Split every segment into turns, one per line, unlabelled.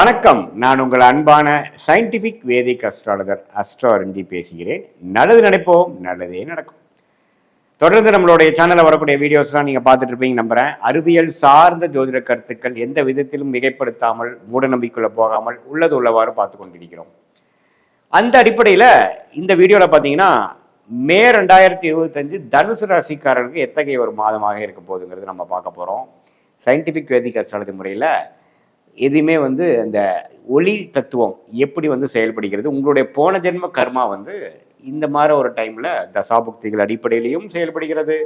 வணக்கம். நான் உங்கள் அன்பான சயின்டிபிக் வேதிக் அஸ்ட்ராலஜர் அஸ்ட்ராரஞ்சி பேசுகிறேன். நல்லது நினைப்போம் நல்லதே நடக்கும். தொடர்ந்து நம்மளுடைய சேனலில் வரக்கூடிய வீடியோஸ்லாம் நீங்கள் பார்த்துட்டு இருப்பீங்க நம்புறேன். அறிவியல் சார்ந்த ஜோதிட கருத்துக்கள் எந்த விதத்திலும் மிகைப்படுத்தாமல் மூட நம்பிக்கைக்குள்ள போகாமல் உள்ளது உள்ளவாறு பார்த்து கொண்டிருக்கிறோம். அந்த அடிப்படையில் இந்த வீடியோவில் பார்த்தீங்கன்னா மே ரெண்டாயிரத்தி இருபத்தஞ்சு தனுசு ராசிக்காரர்களுக்கு எத்தகைய ஒரு மாதமாக இருக்க போகுதுங்கிறது நம்ம பார்க்க போகிறோம் சயின்டிஃபிக் வேதிக் அஸ்ட்ராலஜி முறையில் எதுவுமே வந்து அந்த ஒளி தத்துவம் எப்படி வந்து செயல்படுகிறது உங்களுடைய போன ஜென்ம கர்மா வந்து இந்த மாதிரி ஒரு டைமில் தசாபுக்திகள் அடிப்படையிலையும் செயல்படுகிறது.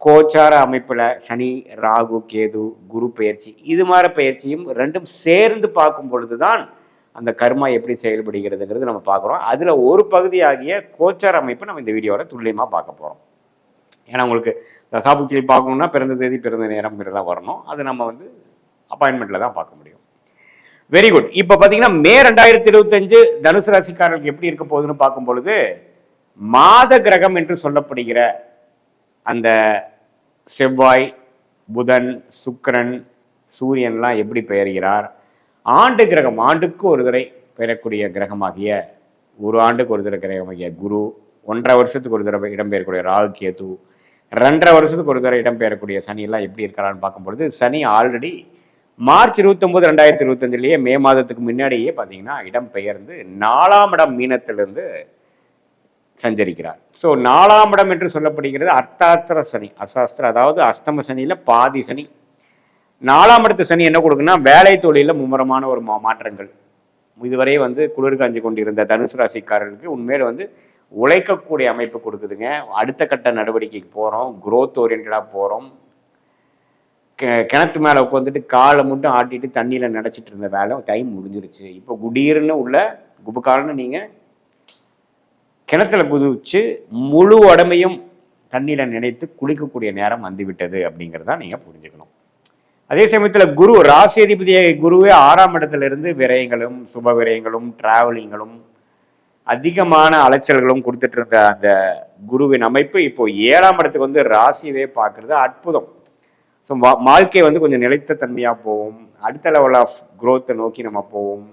கோச்சார அமைப்பில் சனி ராகு கேது குரு பயிற்சி இது மாதிரி பயிற்சியும் ரெண்டும் சேர்ந்து பார்க்கும் பொழுது தான் அந்த கர்மா எப்படி செயல்படுகிறதுங்கிறது நம்ம பார்க்குறோம். அதில் ஒரு பகுதியாகிய கோச்சார அமைப்பு நம்ம இந்த வீடியோவில் துல்லியமாக பார்க்க போகிறோம் ஏன்னா உங்களுக்கு தசாபுக்தியில் பார்க்கணுன்னா பிறந்த தேதி பிறந்த நேரம் இதெல்லாம் வரணும். அது நம்ம வந்து அப்பாயின்மெண்ட்டில் தான் பார்க்க முடியும். வெரி குட் இப்போ பார்த்தீங்கன்னா மே ரெண்டாயிரத்தி இருபத்தஞ்சு தனுசு ராசிக்காரர்களுக்கு எப்படி இருக்க போகுதுன்னு பார்க்கும் பொழுது மாத கிரகம் என்று சொல்லப்படுகிற அந்த செவ்வாய் புதன் சுக்கரன் சூரியன்லாம் எப்படி பெயர்கிறார்? ஆண்டு கிரகம் ஆண்டுக்கு ஒரு தடவை பெயரக்கூடிய கிரகமாகிய ஒரு ஆண்டுக்கு ஒரு தடவை கிரகமாகிய குரு ஒன்றரை வருஷத்துக்கு ஒரு தடவை இடம்பெயரக்கூடிய ராகு கேது ரெண்டரை வருஷத்துக்கு ஒரு தடவை இடம்பெயரக்கூடிய சனி எல்லாம் எப்படி இருக்கிறான்னு பார்க்கும்பொழுது சனி ஆல்ரெடி மார்ச் இருபத்தொம்போது ரெண்டாயிரத்தி இருபத்தஞ்சிலேயே மே மாதத்துக்கு முன்னாடியே பார்த்தீங்கன்னா இடம் பெயர்ந்து நாலாம் இடம் மீனத்திலிருந்து சஞ்சரிக்கிறார். ஸோ நாலாம் இடம் என்று சொல்லப்படுகிறது அர்த்தாத்திர சனி. அசாஸ்திர அதாவது அஸ்தம சனியில் பாதி சனி. நாலாம் இடத்து சனி என்ன கொடுக்குன்னா வேலை தொழிலில் மும்முரமான ஒரு மா மாற்றங்கள். இதுவரை வந்து குளிர் காஞ்சி கொண்டிருந்த தனுசு ராசிக்காரர்களுக்கு உண்மையில வந்து உழைக்கக்கூடிய அமைப்பு கொடுக்குதுங்க. அடுத்த கட்ட நடவடிக்கைக்கு போகிறோம் குரோத் ஓரியன்டாக போகிறோம் கிணத்து மேலே உட்காந்துட்டு காலை மட்டும் ஆட்டிட்டு தண்ணியில் நினச்சிட்டு இருந்த வேலை டைம் முடிஞ்சிருச்சு. இப்போ குடீர்னு உள்ள குபுக்காரன்னு நீங்கள் கிணத்துல குதிச்சு முழு உடம்பையும் தண்ணியில் நினைத்து குளிக்கக்கூடிய நேரம் வந்துவிட்டது அப்படிங்கிறத நீங்கள் புரிஞ்சுக்கணும். அதே சமயத்தில் குரு ராசி குருவே ஆறாம் இடத்துலேருந்து விரயங்களும் சுப விரயங்களும் டிராவலிங்களும் அதிகமான அலைச்சல்களும் கொடுத்துட்டு இருந்த அந்த குருவின் அமைப்பு இப்போ ஏழாம் இடத்துக்கு வந்து ராசியவே பார்க்கறது அற்புதம். ஸோ வாழ்க்கை வந்து கொஞ்சம் நிலைத்த தன்மையாக போகும். அடுத்த லெவல் ஆஃப் குரோத்தை நோக்கி நம்ம போவோம்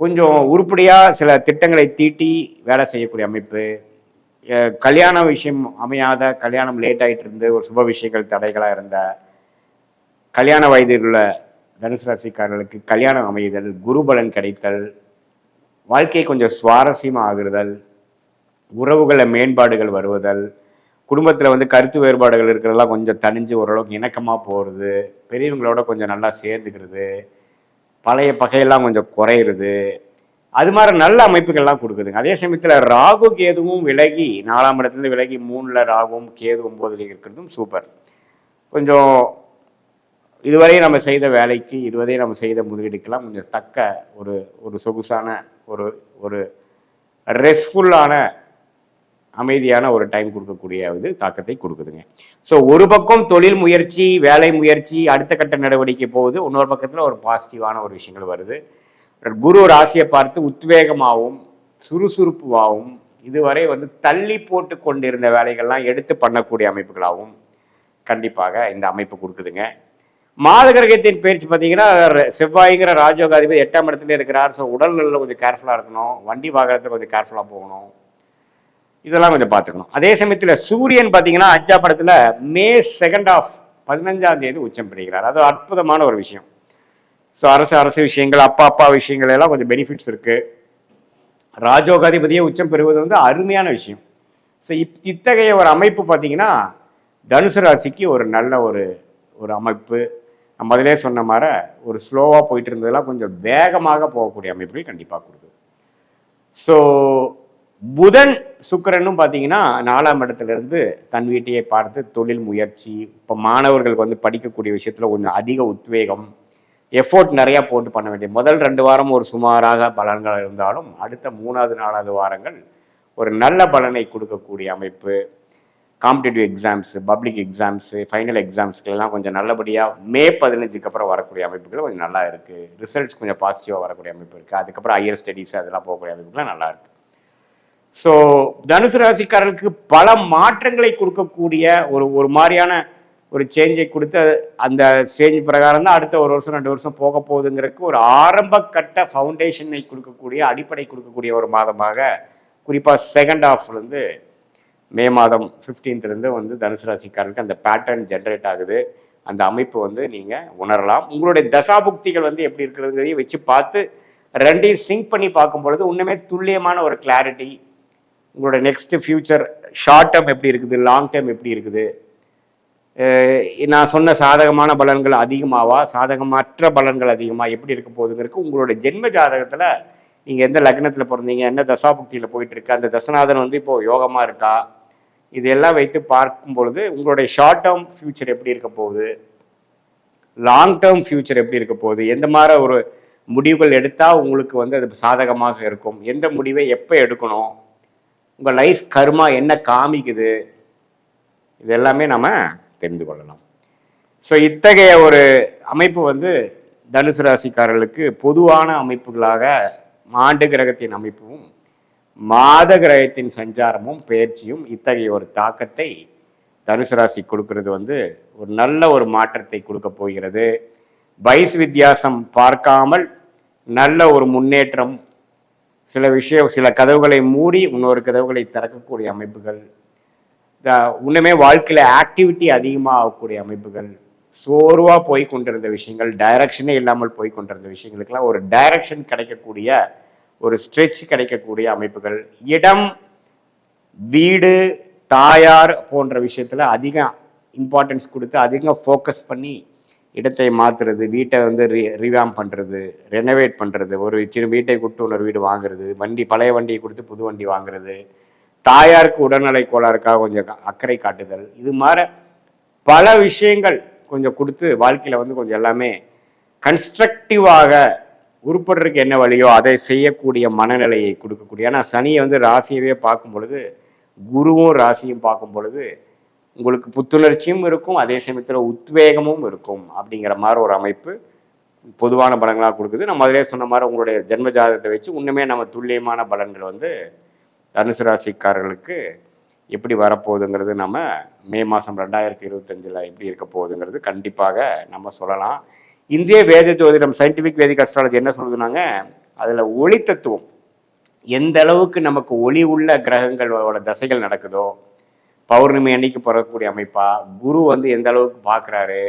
கொஞ்சம் உருப்படியாக சில திட்டங்களை தீட்டி வேலை செய்யக்கூடிய அமைப்பு. கல்யாண விஷயம் அமையாத கல்யாணம் லேட் ஆகிட்டு இருந்து ஒரு சுப விஷயங்கள் தடைகளாக இருந்த கல்யாண வயதில் உள்ள தனுசு ராசிக்காரர்களுக்கு கல்யாணம் அமைதல் குருபலன் கிடைத்தல் வாழ்க்கை கொஞ்சம் சுவாரஸ்யமாக ஆகுதல் உறவுகளை மேம்பாடுகள் வருவதல் குடும்பத்தில் வந்து கருத்து வேறுபாடுகள் இருக்கிறதெல்லாம் கொஞ்சம் தனிஞ்சு ஓரளவுக்கு இணக்கமாக போகிறது பெரியவங்களோட கொஞ்சம் நல்லா சேர்ந்துக்கிறது பழைய பகையெல்லாம் கொஞ்சம் குறையிறது அது மாதிரி நல்ல அமைப்புகள்லாம் கொடுக்குதுங்க. அதே சமயத்தில் ராகு கேதுவும் விலகி நாலாம் இடத்துலேருந்து விலகி மூணில் ராகுவும் கேது ஒம்போதுல இருக்கிறதும் சூப்பர் கொஞ்சம் இதுவரை நம்ம செய்த வேலைக்கு இதுவரை நம்ம செய்த முதலீடுக்கெல்லாம் கொஞ்சம் தக்க ஒரு ஒரு சொகுசான ஒரு ஒரு ரெஸ்ட்ஃபுல்லான அமைதியான ஒரு டைம் கொடுக்கக்கூடிய இது தாக்கத்தை கொடுக்குதுங்க. ஸோ ஒரு பக்கம் தொழில் முயற்சி வேலை முயற்சி அடுத்த கட்ட நடவடிக்கை போகுது. இன்னொரு பக்கத்தில் ஒரு பாசிட்டிவான ஒரு விஷயங்கள் வருது. குரு ராசியை பார்த்து உத்வேகமாகவும் சுறுசுறுப்புவாகவும் இதுவரை வந்து தள்ளி போட்டு கொண்டிருந்த வேலைகள்லாம் எடுத்து பண்ணக்கூடிய அமைப்புகளாகவும் கண்டிப்பாக இந்த அமைப்பு கொடுக்குதுங்க. மாத கிரகத்தின் பயிற்சி பார்த்தீங்கன்னா செவ்வாய்ங்கிற ராஜோகாதிபதி எட்டாம் இடத்துல இருக்கிறார். ஸோ உடல்நலில் கொஞ்சம் கேர்ஃபுல்லாக இருக்கணும். வண்டி வாகனத்தில் கொஞ்சம் கேர்ஃபுல்லாக போகணும். இதெல்லாம் கொஞ்சம் பார்த்துக்கணும். அதே சமயத்தில் சூரியன் பார்த்தீங்கன்னா அஜா படத்தில் மே செகண்ட் ஆஃப் பதினஞ்சாம் தேதி உச்சம் பெறுகிறார் அது அற்புதமான ஒரு விஷயம். ஸோ அரசு அரசு விஷயங்கள் அப்பா அப்பா விஷயங்கள் எல்லாம் கொஞ்சம் பெனிஃபிட்ஸ் இருக்குது ராஜோகாதிபதியை உச்சம் பெறுவது வந்து அருமையான விஷயம். ஸோ இப் இத்தகைய ஒரு அமைப்பு பார்த்தீங்கன்னா தனுசு ராசிக்கு ஒரு நல்ல ஒரு ஒரு அமைப்பு. நம்ம அதிலே சொன்ன மாதிரி ஒரு ஸ்லோவாக போயிட்டு இருந்ததெல்லாம் கொஞ்சம் வேகமாக போகக்கூடிய அமைப்புகள் கண்டிப்பாக கொடுக்குது. ஸோ புதன் சுக்கரனும் பார்த்தீங்கன்னா நாலாம் இடத்துல இருந்து தன் வீட்டையே பார்த்து தொழில் முயற்சி இப்போ மாணவர்களுக்கு வந்து படிக்கக்கூடிய விஷயத்தில் கொஞ்சம் அதிக உத்வேகம் எஃபோர்ட் நிறையா போட்டு பண்ண வேண்டிய முதல் ரெண்டு வாரம் ஒரு சுமாராக பலன்கள் இருந்தாலும் அடுத்த மூணாவது நாலாவது வாரங்கள் ஒரு நல்ல பலனை கொடுக்கக்கூடிய அமைப்பு. Competitive exams public exams final எக்ஸாம்ஸ்க்கெல்லாம் கொஞ்சம் நல்லபடியாக மே பதினஞ்சுக்கு அப்புறம் வரக்கூடிய அமைப்புகள் கொஞ்சம் நல்லா இருக்குது ரிசல்ட்ஸ் கொஞ்சம் பாசிட்டிவாக வரக்கூடிய அமைப்பு இருக்குது அதுக்கப்புறம் ஹையர் ஸ்டடீஸ் அதெல்லாம் போகக்கூடிய அமைப்புகள்லாம் நல்லா இருக்குது ஸோ தனுசு ராசிக்காரர்களுக்கு பல மாற்றங்களை கொடுக்கக்கூடிய ஒரு ஒரு மாதிரியான ஒரு சேஞ்சை கொடுத்து அந்த சேஞ்ச் பிரகாரம் தான் அடுத்த ஒரு வருஷம் ரெண்டு வருஷம் போக போகுதுங்கிறதுக்கு ஒரு ஆரம்ப கட்ட ஃபவுண்டேஷனை கொடுக்கக்கூடிய அடிப்படை கொடுக்கக்கூடிய ஒரு மாதமாக குறிப்பாக செகண்ட் ஹாஃப்லேருந்து மே மாதம் ஃபிஃப்டீன்த்லேருந்து வந்து தனுசு ராசிக்காரருக்கு அந்த பேட்டர்ன் ஜென்ரேட் ஆகுது. அந்த அமைப்பு வந்து நீங்கள் உணரலாம். உங்களுடைய தசாபுக்திகள் வந்து எப்படி இருக்கிறதுங்கிறதையும் வச்சு பார்த்து ரெண்டையும் சிங்க் பண்ணி பார்க்கும் பொழுது இன்னுமே துல்லியமான ஒரு கிளாரிட்டி உங்களோட நெக்ஸ்ட் ஃபியூச்சர் ஷார்ட் டேர்ம் எப்படி இருக்குது லாங் டேர்ம் எப்படி இருக்குது? நான் சொன்ன சாதகமான பலன்கள் அதிகமாவா சாதகமற்ற பலன்கள் அதிகமாக எப்படி இருக்க போகுதுங்கிறதுக்கு உங்களோட ஜென்ம ஜாதகத்தில் நீங்கள் எந்த லக்னத்தில் பிறந்தீங்க என்ன தசாபுக்தியில் போயிட்டுருக்கு அந்த தசநாதன் வந்து இப்போது யோகமாக இருக்கா? இதெல்லாம் வைத்து பார்க்கும் பொழுது உங்களுடைய ஷார்ட் டேர்ம் ஃபியூச்சர் எப்படி இருக்க போகுது? லாங் டேர்ம் ஃபியூச்சர் எப்படி இருக்க போகுது? எந்த மாதிரி ஒரு முடிவுகள் எடுத்தால் உங்களுக்கு வந்து அது சாதகமாக இருக்கும்? எந்த முடிவை எப்போ எடுக்கணும்? உங்கள் லைஃப் கர்மா என்ன காமிக்குது? இது எல்லாமே நம்ம தெரிந்து கொள்ளலாம். ஸோ இத்தகைய ஒரு அமைப்பு வந்து தனுசு ராசிக்காரர்களுக்கு பொதுவான அமைப்புகளாக மாண்டு கிரகத்தின் அமைப்பும் மாத கிரகத்தின் சஞ்சாரமும் பயிற்சியும் இத்தகைய ஒரு தாக்கத்தை தனுசு ராசி கொடுக்கிறது வந்து ஒரு நல்ல ஒரு மாற்றத்தை கொடுக்க போகிறது. வயசு வித்தியாசம் பார்க்காமல் நல்ல ஒரு முன்னேற்றம் சில விஷயம் சில கதவுகளை மூடி இன்னொரு கதவுகளை திறக்கக்கூடிய அமைப்புகள் த- இன்னுமே வாழ்க்கையில் ஆக்டிவிட்டி அதிகமாக ஆகக்கூடிய அமைப்புகள் சோர்வாக போய் கொண்டிருந்த விஷயங்கள் டைரக்ஷனே இல்லாமல் போய் கொண்டிருந்த விஷயங்களுக்கெல்லாம் ஒரு டைரக்ஷன் கிடைக்கக்கூடிய ஒரு ஸ்ட்ரெச் கிடைக்கக்கூடிய அமைப்புகள். இடம் வீடு தாயார் போன்ற விஷயத்தில் அதிகம் இம்பார்ட்டன்ஸ் கொடுத்து அதிகம் ஃபோக்கஸ் பண்ணி இடத்தை மாத்துறது வீட்டை வந்து ரி ரிவாம் பண்ணுறது ரெனோவேட் பண்ணுறது ஒரு சின்ன வீட்டை கொடுத்து இன்னொரு வீடு வாங்குறது வண்டி பழைய வண்டியை கொடுத்து புது வண்டி வாங்குறது தாயாருக்கு உடல்நலை கோளாறுக்காக கொஞ்சம் அக்கறை காட்டுதல் இது மாதிரி பல விஷயங்கள் கொஞ்சம் கொடுத்து வாழ்க்கையில் வந்து கொஞ்சம் எல்லாமே கன்ஸ்ட்ரக்டிவாக உருப்படுறதுக்கு என்ன வழியோ அதை செய்யக்கூடிய மனநிலையை கொடுக்கக்கூடிய. ஏன்னா சனியை வந்து ராசியவே பார்க்கும் பொழுது குருவும் ராசியும் பார்க்கும் பொழுது உங்களுக்கு புத்துணர்ச்சியும் இருக்கும் அதே சமயத்தில் உத்வேகமும் இருக்கும் அப்படிங்கிற மாதிரி ஒரு அமைப்பு பொதுவான பலன்களாக கொடுக்குது. நம்ம அதிலே சொன்ன மாதிரி உங்களுடைய ஜென்ம ஜாதகத்தை வச்சு இன்னுமே நம்ம துல்லியமான பலன்கள் வந்து தனுசு ராசிக்காரர்களுக்கு எப்படி வரப்போகுதுங்கிறது நம்ம மே மாதம் ரெண்டாயிரத்தி இருபத்தஞ்சில் எப்படி இருக்க போகுதுங்கிறது கண்டிப்பாக நம்ம சொல்லலாம். இந்திய வேத ஜோதிடம் சயின்டிஃபிக் வேதிக் அஸ்ட்ராலஜி என்ன சொல்லுதுனாங்க? அதில் ஒளி தத்துவம். எந்த அளவுக்கு நமக்கு ஒளி உள்ள கிரகங்களோட தசைகள் நடக்குதோ பௌர்ணமி அன்னைக்கு பிறக்கக்கூடிய அமைப்பா? குரு வந்து எந்த அளவுக்கு பார்க்குறாரு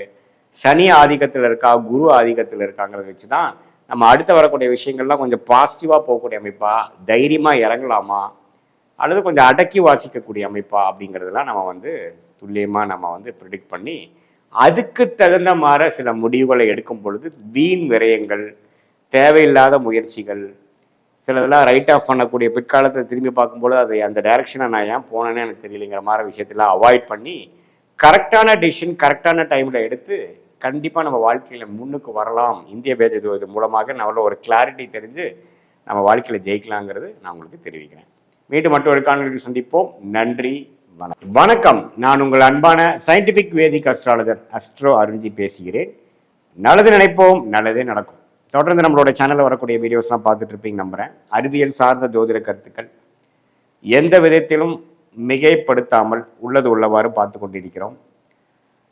சனி ஆதிக்கத்தில் இருக்கா? குரு ஆதிக்கத்தில் இருக்காங்கிறத வச்சு தான் நம்ம அடுத்து வரக்கூடிய விஷயங்கள்லாம் கொஞ்சம் பாசிட்டிவாக போகக்கூடிய அமைப்பா? தைரியமாக இறங்கலாமா? அல்லது கொஞ்சம் அடக்கி வாசிக்கக்கூடிய அமைப்பா? அப்படிங்கிறதெல்லாம் நம்ம வந்து துல்லியமாக நம்ம வந்து ப்ரிடிக்ட் பண்ணி அதுக்கு தகுந்த மாதிரி சில முடிவுகளை எடுக்கும் பொழுது வீண் விரயங்கள் தேவையில்லாத முயற்சிகள் சிலதெல்லாம் ரைட் ஆஃப் பண்ணக்கூடிய பிற்காலத்தை திரும்பி பார்க்கும்போது அது அந்த டைரக்ஷனை நான் ஏன் போனேன்னு எனக்கு தெரியலைங்கிற மாதிரி விஷயத்தெல்லாம் அவாய்ட் பண்ணி கரெக்டான டிசிஷன் கரெக்டான டைமில் எடுத்து கண்டிப்பாக நம்ம வாழ்க்கையில் முன்னுக்கு வரலாம். இந்திய பேஜது இது மூலமாக நல்ல ஒரு கிளாரிட்டி தெரிஞ்சு நம்ம வாழ்க்கையில் ஜெயிக்கலாங்கிறது நான் உங்களுக்கு தெரிவிக்கிறேன். மீண்டும் மற்றொரு காணொலிக்கு சந்திப்போம். நன்றி வணக்கம். வணக்கம். நான் உங்கள் அன்பான சயின்டிஃபிக் வேதிக் அஸ்ட்ராலஜர் அஸ்ட்ரோ அருஞ்சி பேசுகிறேன். நல்லது நினைப்போம் நல்லதே நடக்கும். தொடர்ந்து நம்மளோட சேனலில் வரக்கூடிய வீடியோஸ்லாம் பார்த்துட்டு இருப்பீங்க நம்புறேன். அறிவியல் சார்ந்த ஜோதிட கருத்துக்கள் எந்த விதத்திலும் மிகைப்படுத்தாமல் உள்ளது உள்ளவாறு பார்த்து கொண்டிருக்கிறோம்.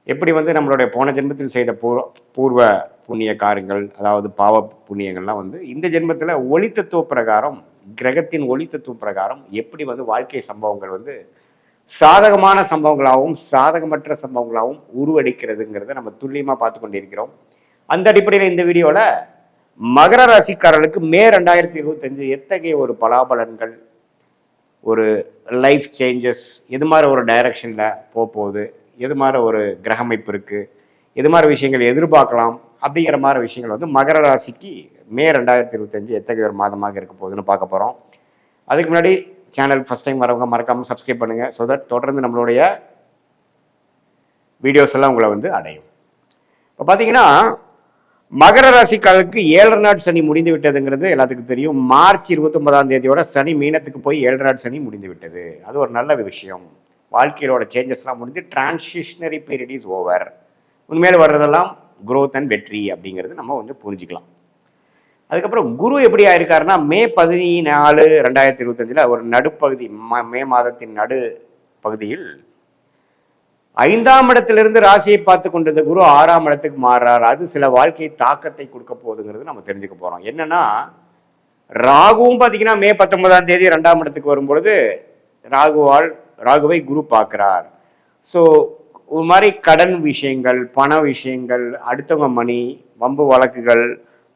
எப்படி வந்து நம்மளுடைய போன ஜென்மத்தில் செய்த பூ பூர்வ புண்ணிய காரியங்கள் அதாவது பாவ புண்ணியங்கள்லாம் வந்து இந்த ஜென்மத்தில் ஒளி தத்துவ பிரகாரம் கிரகத்தின் ஒளி தத்துவ பிரகாரம் எப்படி வந்து வாழ்க்கை சம்பவங்கள் வந்து சாதகமான சம்பவங்களாகவும் சாதகமற்ற சம்பவங்களாகவும் உருவெடுக்கிறதுங்கிறத நம்ம துல்லியமாக பார்த்து கொண்டிருக்கிறோம். அந்த அடிப்படையில் இந்த வீடியோவில் மகர ராசிக்காரர்களுக்கு மே ரெண்டாயிரத்தி இருபத்தஞ்சு எத்தகைய ஒரு பலாபலன்கள் ஒரு லைஃப் சேஞ்சஸ் எது மாதிரி ஒரு டைரக்ஷனில் போக போகுது எது மாதிரி ஒரு கிரகமைப்பு இருக்குது எது மாதிரி விஷயங்கள் எதிர்பார்க்கலாம் அப்படிங்கிற மாதிரி விஷயங்கள் வந்து மகர ராசிக்கு மே ரெண்டாயிரத்தி இருபத்தஞ்சு எத்தகைய ஒரு மாதமாக இருக்க போகுதுன்னு பார்க்க போகிறோம் அதுக்கு முன்னாடி சேனல் ஃபஸ்ட் டைம் வரவங்க மறக்காமல் சப்ஸ்கிரைப் பண்ணுங்கள் ஸோ தட் தொடர்ந்து நம்மளுடைய வீடியோஸ் எல்லாம் உங்களை வந்து அடையும். இப்போ பார்த்தீங்கன்னா மகர ராசிக்காரருக்கு ஏழரை நாட் சனி முடிந்து விட்டதுங்கிறது எல்லாத்துக்கும் தெரியும். மார்ச் இருபத்தொன்பதாம் தேதியோட சனி மீனத்துக்கு போய் ஏழரை நாட் சனி முடிந்து விட்டது அது ஒரு நல்ல விஷயம். வாழ்க்கையிலோட சேஞ்சஸ்லாம் முடிஞ்சு டிரான்சிஷனரி பீரியட் இஸ் ஓவர் உண்மையில வர்றதெல்லாம் குரோத் அண்ட் வெற்றி அப்படிங்கிறது நம்ம வந்து புரிஞ்சுக்கலாம். அதுக்கப்புறம் குரு எப்படி ஆயிருக்காருன்னா மே பதினாலு ரெண்டாயிரத்தி இருபத்தஞ்சில் ஒரு நடுப்பகுதி மே மாதத்தின் நடு பகுதியில் ஐந்தாம் இடத்திலிருந்து ராசியை பார்த்து கொண்டிருந்த குரு ஆறாம் இடத்துக்கு மாறுறார். அது சில வாழ்க்கை தாக்கத்தை கொடுக்க போகுதுங்கிறது நம்ம தெரிஞ்சுக்க போறோம். என்னன்னா ராகுவும் பார்த்தீங்கன்னா மே பத்தொன்பதாம் தேதி ரெண்டாம் இடத்துக்கு வரும்பொழுது ராகுவால் ராகுவை குரு பார்க்கிறார். ஸோ ஒரு மாதிரி கடன் விஷயங்கள் பண விஷயங்கள் அடுத்தவங்க மணி வம்பு வழக்குகள்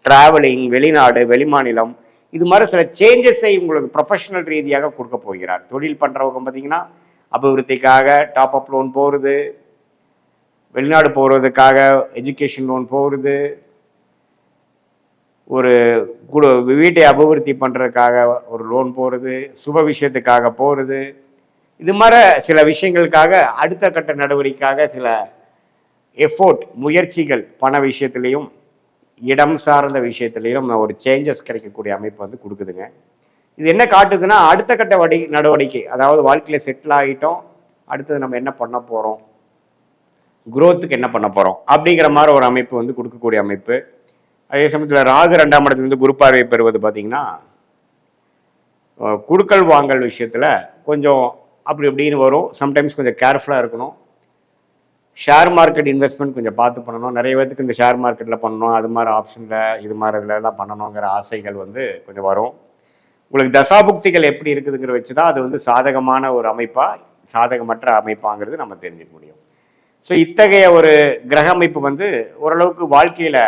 டிராவலிங் வெளிநாடு வெளிமாநிலம் இது மாதிரி சில சேஞ்சஸை உங்களுக்கு ப்ரொஃபஷனல் ரீதியாக கொடுக்க போகிறார். தொழில் பண்ணுறவங்க பார்த்தீங்கன்னா அபிவிருத்திக்காக டாப் அப் லோன் போகிறது வெளிநாடு போகிறதுக்காக எஜுகேஷன் லோன் போகிறது ஒரு குடு வீட்டை அபிவிருத்தி பண்ணுறதுக்காக ஒரு லோன் போகிறது சுப விஷயத்துக்காக போகிறது இது மாதிரி சில விஷயங்களுக்காக அடுத்த கட்ட நடவடிக்கைக்காக சில எஃபோர்ட் முயற்சிகள் பண விஷயத்துலேயும் இடம் சார்ந்த விஷயத்துலையும் ஒரு சேஞ்சஸ் கிடைக்கக்கூடிய அமைப்பு வந்து கொடுக்குதுங்க. இது என்ன காட்டுதுன்னா அடுத்த கட்ட வடி நடவடிக்கை. அதாவது வாழ்க்கையில் செட்டில் ஆகிட்டோம். அடுத்தது நம்ம என்ன பண்ண போகிறோம் குரோத்துக்கு என்ன பண்ண போகிறோம் அப்படிங்கிற மாதிரி ஒரு அமைப்பு வந்து கொடுக்கக்கூடிய அமைப்பு. அதே சமயத்தில் ராகு ரெண்டாம் இடத்துலேருந்து குரு பார்வை பெறுவது பார்த்தீங்கன்னா குடுக்கல் வாங்கல் விஷயத்தில் கொஞ்சம் அப்படி இப்படின்னு வரும். சம்டைம்ஸ் கொஞ்சம் கேர்ஃபுல்லாக இருக்கணும். ஷேர் மார்க்கெட் இன்வெஸ்ட்மெண்ட் கொஞ்சம் பார்த்து பண்ணணும். நிறைய பேத்துக்கு இந்த ஷேர் மார்க்கெட்டில் பண்ணணும். அது மாதிரி ஆப்ஷனில் இது மாதிரி இதில் எல்லாம் பண்ணணுங்கிற ஆசைகள் வந்து கொஞ்சம் வரும். உங்களுக்கு தசாபுக்திகள் எப்படி இருக்குதுங்கிற வச்சு தான் அது வந்து சாதகமான ஒரு அமைப்பா சாதகமற்ற அமைப்பாங்கிறது நம்ம தெரிஞ்சுக்க முடியும். ஸோ இத்தகைய ஒரு கிரக அமைப்பு வந்து ஓரளவுக்கு வாழ்க்கையில்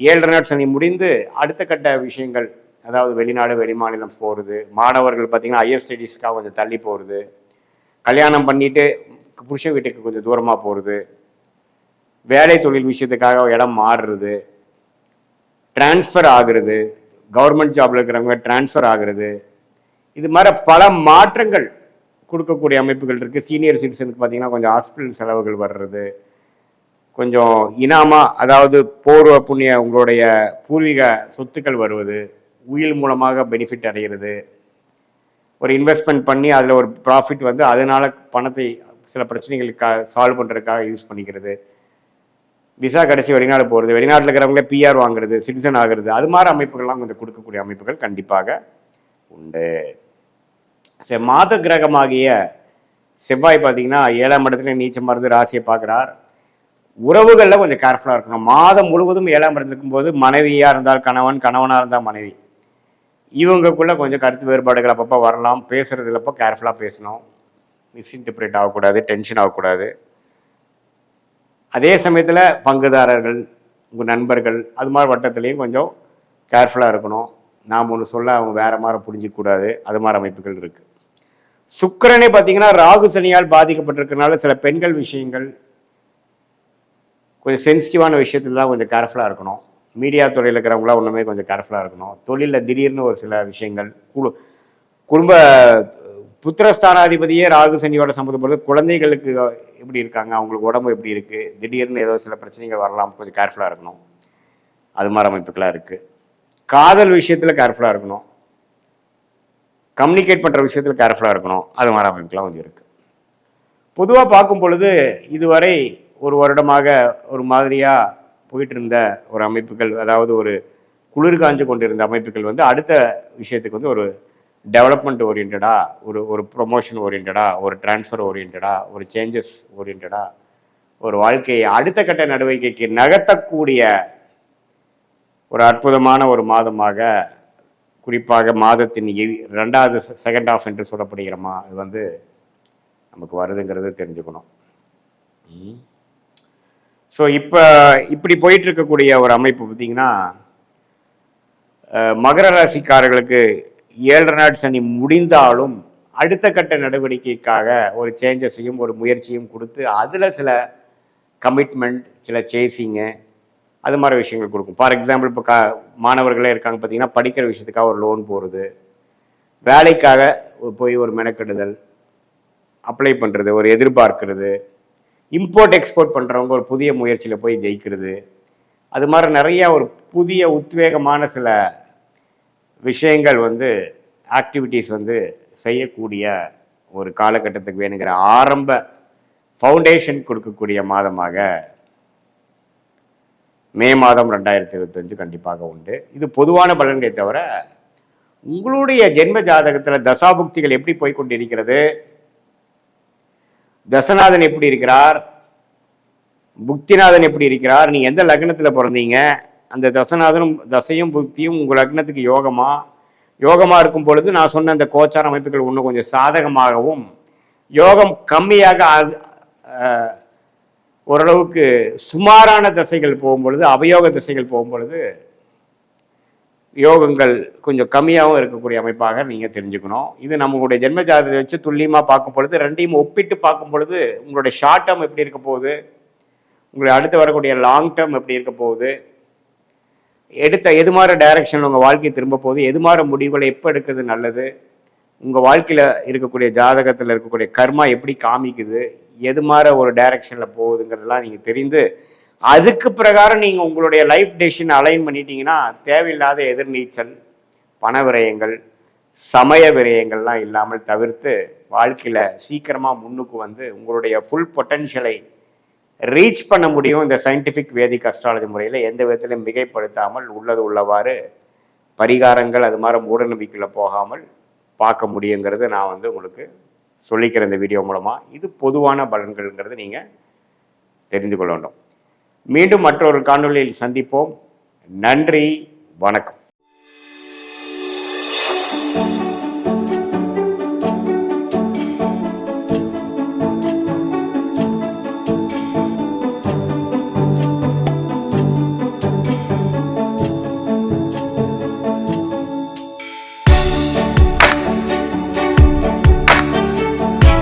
ஏழரை நாள் சனி முடிந்து அடுத்த கட்ட விஷயங்கள் அதாவது வெளிநாடு வெளிமாநிலம் போகிறது மாணவர்கள் பார்த்தீங்கன்னா ஹையர் ஸ்டடீஸ்க்காக கொஞ்சம் தள்ளி போகிறது கல்யாணம் பண்ணிட்டு புருஷ வீட்டுக்கு கொஞ்சம் தூரமாக போகிறது வேலை தொழில் விஷயத்துக்காக இடம் மாறுறது டிரான்ஸ்ஃபர் ஆகுறது கவர்மெண்ட் ஜாப்ல இருக்கிறவங்க டிரான்ஸ்ஃபர் ஆகுறது. இது மாதிரி பல மாற்றங்கள் கொடுக்கக்கூடிய அமைப்புகள் இருக்குது சீனியர் சிட்டிசனுக்கு பார்த்தீங்கன்னா கொஞ்சம் ஹாஸ்பிட்டல் செலவுகள் வர்றது. கொஞ்சம் இனாமா அதாவது போர்வ புண்ணிய உங்களுடைய பூர்வீக சொத்துக்கள் வருவது. உயில் மூலமாக பெனிஃபிட் அடைகிறது ஒரு இன்வெஸ்ட்மெண்ட் பண்ணி அதில் ஒரு ப்ராஃபிட் வந்து அதனால் பணத்தை சில பிரச்சனைகளுக்காக சால்வ் பண்ணுறதுக்காக யூஸ் பண்ணிக்கிறது. விசா கடைசி வெளிநாடு போகிறது வெளிநாட்டில் இருக்கிறவங்க பிஆர் வாங்குறது சிட்டிசன் ஆகிறது அது மாதிரி அமைப்புகள்லாம் கொஞ்சம் கொடுக்கக்கூடிய அமைப்புகள் கண்டிப்பாக உண்டு. சரி மாத கிரகமாகிய செவ்வாய் பார்த்தீங்கன்னா ஏழாம் இடத்துல நீச்சம் மருந்து ராசியை பார்க்குறார். உறவுகளில் கொஞ்சம் கேர்ஃபுல்லாக இருக்கணும். மாதம் முழுவதும் ஏழாம் இடத்துல இருக்கும்போது மனைவியாக இருந்தால் கணவன் கணவனாக இருந்தால் மனைவி. இவங்கக்குள்ள கொஞ்சம் கருத்து வேறுபாடுகள் அப்பப்போ வரலாம். பேசுறதுலப்போ கேர்ஃபுல்லாக பேசணும். மிஸ்இன்டர்பிரேட் ஆகக்கூடாது டென்ஷன் ஆகக்கூடாது. அதே சமயத்தில் பங்குதாரர்கள் உங்கள் நண்பர்கள் அது மாதிரி வட்டத்துலேயும் கொஞ்சம் கேர்ஃபுல்லாக இருக்கணும். நாம் ஒன்று சொல்ல அவங்க வேற மாதிரி புரிஞ்சிக்கூடாது அது மாதிரி அமைப்புகள் இருக்குது சுக்கரனே பார்த்தீங்கன்னா ராகு சனியால் பாதிக்கப்பட்டிருக்கனால சில பெண்கள் விஷயங்கள் கொஞ்சம் சென்சிட்டிவான விஷயத்துலலாம் கொஞ்சம் கேர்ஃபுல்லாக இருக்கணும். மீடியா துறையில் இருக்கிறவங்களாம் ஒன்றுமே கொஞ்சம் கேர்ஃபுல்லாக இருக்கணும். தொழிலில் திடீர்னு ஒரு சில விஷயங்கள் குழு குடும்ப புத்திரஸ்தானாதிபதியே ராகு சனியோட சம்மந்தப்படுறது குழந்தைகளுக்கு எப்படி இருக்காங்க? அவங்களுக்கு உடம்பு எப்படி இருக்குது திடீர்னு ஏதோ சில பிரச்சனைகள் வரலாம். கொஞ்சம் கேர்ஃபுல்லாக இருக்கணும். அது மாதிரி அமைப்புகளாக இருக்குது காதல் விஷயத்தில் கேர்ஃபுல்லாக இருக்கணும். கம்யூனிகேட் பண்ணுற விஷயத்தில் கேர்ஃபுல்லாக இருக்கணும். அது மாதிரி அமைப்புகள்லாம் கொஞ்சம் இருக்குது பொதுவாக பார்க்கும் பொழுது இதுவரை ஒரு வருடமாக ஒரு மாதிரியாக போயிட்டு இருந்த ஒரு அமைப்புகள் அதாவது ஒரு குளிர் காஞ்சு கொண்டிருந்த அமைப்புகள் வந்து அடுத்த விஷயத்துக்கு வந்து ஒரு டெவலப்மெண்ட் ஓரியன்டா ஒரு ஒரு ப்ரொமோஷன் ஓரியன்டா ஒரு டிரான்ஸ்ஃபர் ஓரியன்டா ஒரு சேஞ்சஸ் ஓரியன்டா ஒரு வாழ்க்கையை அடுத்த கட்ட நடவடிக்கைக்கு நகர்த்தக்கூடிய ஒரு அற்புதமான ஒரு மாதமாக குறிப்பாக மாதத்தின் ரெண்டாவது செகண்ட் ஆஃப் என்று சொல்லப்படுகிற மா இது வந்து நமக்கு வருதுங்கிறது தெரிஞ்சுக்கணும். ஸோ இப்போ இப்படி போயிட்டு இருக்கக்கூடிய ஒரு அமைப்பு பார்த்தீங்கன்னா மகர ராசிக்காரர்களுக்கு ஏழரை நாட் சனி முடிந்தாலும் அடுத்த கட்ட நடவடிக்கைக்காக ஒரு சேஞ்சஸையும் ஒரு முயற்சியும் கொடுத்து அதில் சில கமிட்மெண்ட் சில சேசிங்கு அது மாதிரி விஷயங்கள் கொடுக்கும். ஃபார் எக்ஸாம்பிள் இப்போ க மாணவர்களே இருக்காங்க பார்த்தீங்கன்னா படிக்கிற விஷயத்துக்காக ஒரு லோன் போகிறது வேலைக்காக போய் ஒரு மெனக்கெடுதல் அப்ளை பண்ணுறது ஒரு எதிர்பார்க்கிறது இம்போர்ட் எக்ஸ்போர்ட் பண்ணுறவங்க ஒரு புதிய முயற்சியில் போய் ஜெயிக்கிறது அது மாதிரி நிறையா ஒரு புதிய உத்வேகமான சில விஷயங்கள் வந்து ஆக்டிவிட்டீஸ் வந்து செய்யக்கூடிய ஒரு காலகட்டத்துக்கு வேணுங்கிற ஆரம்ப ஃபவுண்டேஷன் கொடுக்கக்கூடிய மாதமாக மே மாதம் ரெண்டாயிரத்தி இருபத்தஞ்சு கண்டிப்பாக உண்டு. இது பொதுவான பலன்களை தவிர உங்களுடைய ஜென்ம ஜாதகத்தில் தசாபுக்திகள் எப்படி போய்கொண்டிருக்கிறது தசநாதன் எப்படி இருக்கிறார்? புக்திநாதன் எப்படி இருக்கிறார்? நீ எந்த லக்னத்தில் பிறந்தீங்க? அந்த தசநாதனும் தசையும் புக்தியும் உங்கள் லக்னத்துக்கு யோகமா? யோகமாக இருக்கும் பொழுது நான் சொன்ன அந்த கோச்சார அமைப்புகள் இன்னும் கொஞ்சம் சாதகமாகவும் யோகம் கம்மியாக அது- ஓரளவுக்கு சுமாரான தசைகள் போகும்பொழுது அவயோக திசைகள் போகும்பொழுது யோகங்கள் கொஞ்சம் கம்மியாகவும் இருக்கக்கூடிய அமைப்பாக நீங்கள் தெரிஞ்சுக்கணும். இது நம்மளுடைய ஜென்ம ஜாதகத்தை வச்சு துல்லியமாக பார்க்கும் பொழுது ரெண்டையும் ஒப்பிட்டு பார்க்கும் பொழுது உங்களுடைய ஷார்ட் டேர்ம் எப்படி இருக்க போகுது? உங்களுடைய அடுத்து வரக்கூடிய லாங் டேர்ம் எப்படி இருக்க போகுது? எடுத்த எது மாதிரி டைரக்ஷன் உங்கள் வாழ்க்கை திரும்ப போகுது எது மாதிரி முடிவுகளை எப்போ எடுக்கிறது நல்லது? உங்கள் வாழ்க்கையில் இருக்கக்கூடிய ஜாதகத்தில் இருக்கக்கூடிய கர்மா எப்படி காமிக்குது? எது மாதிரி ஒரு டைரக்ஷனில் போகுதுங்கிறதெல்லாம் நீங்கள் தெரிந்து அதுக்கு பிரகாரம் நீங்கள் உங்களுடைய லைஃப் டெசிஷன் அலைன் பண்ணிட்டீங்கன்னா தேவையில்லாத எதிர்நீச்சல் பண விரயங்கள் சமய விரயங்கள்லாம் இல்லாமல் தவிர்த்து வாழ்க்கையில் சீக்கிரமாக முன்னுக்கு வந்து உங்களுடைய ஃபுல் பொட்டன்ஷியலை ரீச் பண்ண முடியும் இந்த சயின்டிஃபிக் வேதிக் அஸ்ட்ராலஜி முறையில். எந்த விதத்திலும் மிகைப்படுத்தாமல் உள்ளது உள்ளவாறு பரிகாரங்கள் அது மாதிரி மூடநம்பிக்கையில் போகாமல் பார்க்க முடியுங்கிறது நான் வந்து உங்களுக்கு சொல்லிக்கிறேன் இந்த வீடியோ மூலமாக இது பொதுவான பலன்கள்ங்கிறது நீங்கள் தெரிந்து கொள்ள வேண்டும். மீண்டும் மற்றொரு காணொளியில் சந்திப்போம். நன்றி வணக்கம்.